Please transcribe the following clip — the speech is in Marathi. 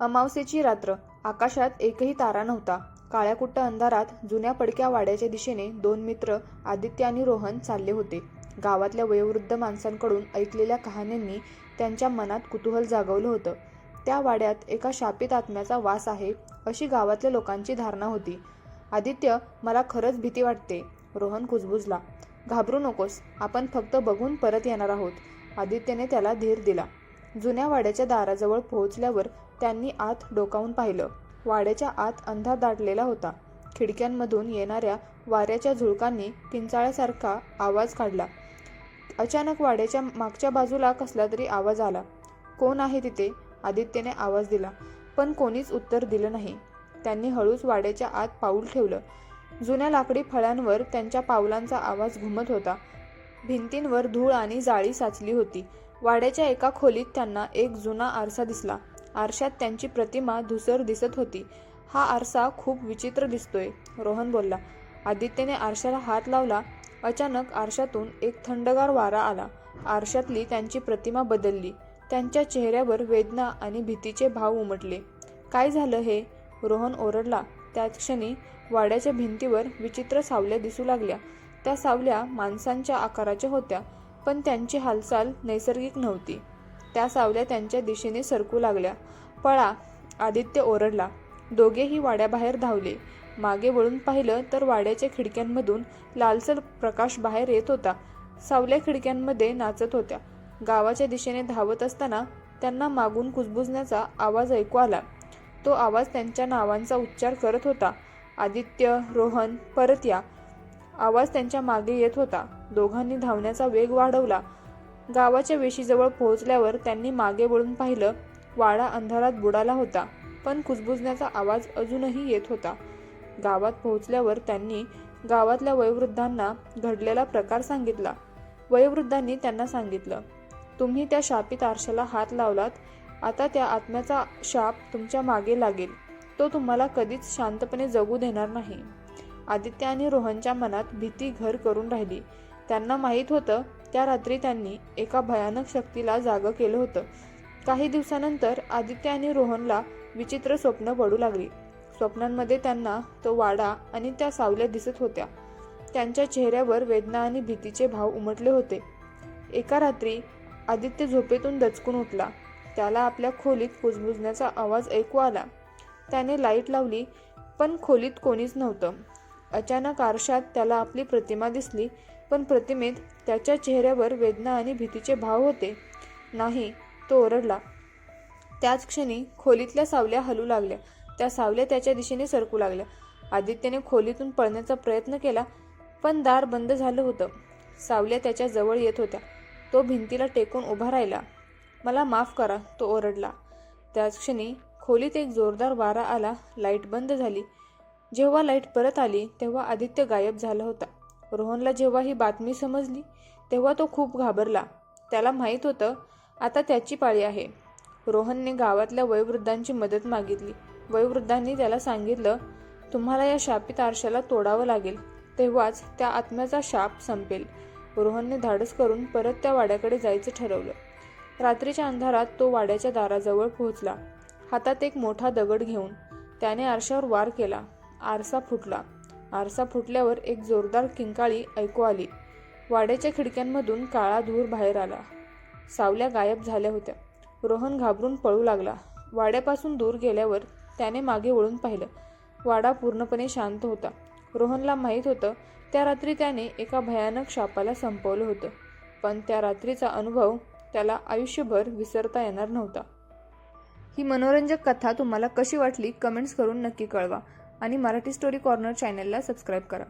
अमावस्येची रात्र. आकाशात एकही तारा नव्हता. काळ्याकुट्ट अंधारात जुन्या पडक्या वाड्याच्या दिशेने दोन मित्र आदित्य आणि रोहन चालले होते. गावातल्या वयोवृद्ध माणसांकडून ऐकलेल्या कहाण्यांनी त्यांच्या मनात कुतूहल जागवलं होतं. त्या वाड्यात एका शापित आत्म्याचा वास आहे अशी गावातल्या लोकांची धारणा होती. आदित्य मला खरंच भीती वाटते. रोहन कुजबुजला. घाबरू नकोस. आपण फक्त बघून परत येणार आहोत. आदित्यने त्याला धीर दिला. जुन्या वाड्याच्या दाराजवळ पोहोचल्यावर त्यांनी आत डोकावून पाहिलं. वाड्याच्या आत अंधार दाटलेला होता. खिडक्यांमधून येणाऱ्या वाऱ्याच्या झुळकांनी किंचाळ्यासारखा आवाज काढला. अचानक वाड्याच्या मागच्या बाजूला कसला तरी आवाज आला. कोण आहे तिथे? आदित्यने आवाज दिला पण कोणीच उत्तर दिलं नाही. त्यांनी हळूच वाड्याच्या आत पाऊल ठेवलं. जुन्या लाकडी फळ्यांवर त्यांच्या पावलांचा आवाज घुमत होता. भिंतींवर धूळ आणि जाळी साचली होती. वाड्याच्या एका खोलीत त्यांना एक जुना आरसा दिसला. आरशात त्यांची प्रतिमा धुसर दिसत होती. हा आरसा खूप विचित्र दिसतोय रोहन बोलला. आदित्यने आरशाला हात लावला. अचानक आरशातून एक थंडगार वारा आला. आरशातली त्यांची प्रतिमा बदलली. त्यांच्या चेहऱ्यावर वेदना आणि भीतीचे भाव उमटले. काय झालं हे? रोहन ओरडला. त्याच क्षणी वाड्याच्या भिंतीवर विचित्र सावल्या दिसू लागल्या. त्या सावल्या माणसांच्या आकाराच्या होत्या. पण त्यांची हालचाल नैसर्गिक नव्हती. त्या सावल्या त्यांच्या दिशेने सरकू लागल्या. पळा. आदित्य ओरडला. दोघेही वाड्याबाहेर धावले. मागे वळून पाहिलं तर वाड्याच्या खिडक्यांमधून लालसर प्रकाश बाहेर येत होता. सावल्या खिडक्यांमध्ये नाचत होत्या. गावाच्या दिशेने धावत असताना त्यांना मागून कुजबुजण्याचा आवाज ऐकू आला. तो आवाज त्यांच्या नावांचा उच्चार करत होता. आदित्य रोहन परत या. आवाज त्यांच्या मागे येत होता. दोघांनी धावण्याचा वेग वाढवला. गावाच्या वेशीजवळ पोहोचल्यावर त्यांनी मागे वळून पाहिलं वाडा अंधारात बुडाला होता पण कुजबुजण्याचा आवाज अजूनही येत होता. गावात पोहोचल्यावर त्यांनी गावातल्या वयोवृद्धांना घडलेला प्रकार सांगितला. वयोवृद्धांनी त्यांना सांगितलं तुम्ही त्या शापित आरशाला हात लावलात. आता त्या आत्म्याचा शाप तुमच्या मागे लागेल. तो तुम्हाला कधीच शांतपणे जगू देणार नाही. आदित्य आणि रोहनच्या मनात भीती घर करून राहिली. त्यांना माहीत होतं त्या रात्री त्यांनी एका भयानक शक्तीला जागं केलं होतं. काही दिवसानंतर आदित्य आणि रोहनला विचित्र स्वप्न पडू लागली. स्वप्नांमध्ये त्यांना तो वाडा आणि त्या सावल्या दिसत होत्या. त्यांच्या चेहऱ्यावर वेदना आणि भीतीचे भाव उमटले होते. एका रात्री आदित्य झोपेतून दचकून उठला. त्याला आपल्या खोलीत कुजबुजण्याचा आवाज ऐकू आला. त्याने लाइट लावली पण खोलीत कोणीच नव्हतं. अचानक आरशात त्याला आपली प्रतिमा दिसली पण प्रतिमेत त्याच्या चेहऱ्यावर वेदना आणि भीतीचे भाव होते. नाही तो ओरडला. त्याच क्षणी खोलीतल्या सावल्या हलू लागल्या. त्या सावल्या त्याच्या दिशेने सरकू लागल्या. आदित्यने खोलीतून पळण्याचा प्रयत्न केला पण दार बंद झालं होतं. सावल्या त्याच्याजवळ येत होत्या. तो भिंतीला टेकून उभा राहिला. मला माफ करा तो ओरडला. त्याच क्षणी खोलीत एक जोरदार वारा आला. लाइट बंद झाली. जेव्हा लाइट परत आली तेव्हा आदित्य गायब झाला होता. रोहनला जेव्हा ही बातमी समजली तेव्हा तो खूप घाबरला. त्याला माहीत होतं आता त्याची पाळी आहे. रोहनने गावातल्या वयोवृद्धांची मदत मागितली. वयोवृद्धांनी त्याला सांगितलं तुम्हाला या शापित आरशाला तोडावं लागेल. तेव्हाच त्या आत्म्याचा शाप संपेल. रोहनने धाडस करून परत त्या वाड्याकडे जायचं ठरवलं. रात्रीच्या अंधारात तो वाड्याच्या दाराजवळ पोहोचला. हातात एक मोठा दगड घेऊन त्याने आरशावर वार केला. आरसा फुटला. आरसा फुटल्यावर एक जोरदार किंकाळी ऐकू आली. वाड्याच्या खिडक्यांमधून काळा धूर बाहेर आला. सावल्या गायब झाल्या होत्या. रोहन घाबरून पळू लागला. वाड्यापासून दूर गेल्यावर त्याने मागे वळून पाहिलं. वाडा पूर्णपणे शांत होता. रोहनला माहीत होतं त्या रात्री त्याने एका भयानक शापाला संपवलं होतं. पण त्या रात्रीचा अनुभव त्याला आयुष्यभर विसरता येणार नव्हता. ही मनोरंजक कथा तुम्हाला कशी वाटली कमेंट्स करून नक्की कळवा. आणि मराठी स्टोरी कॉर्नर चॅनलला सबस्क्राईब करा.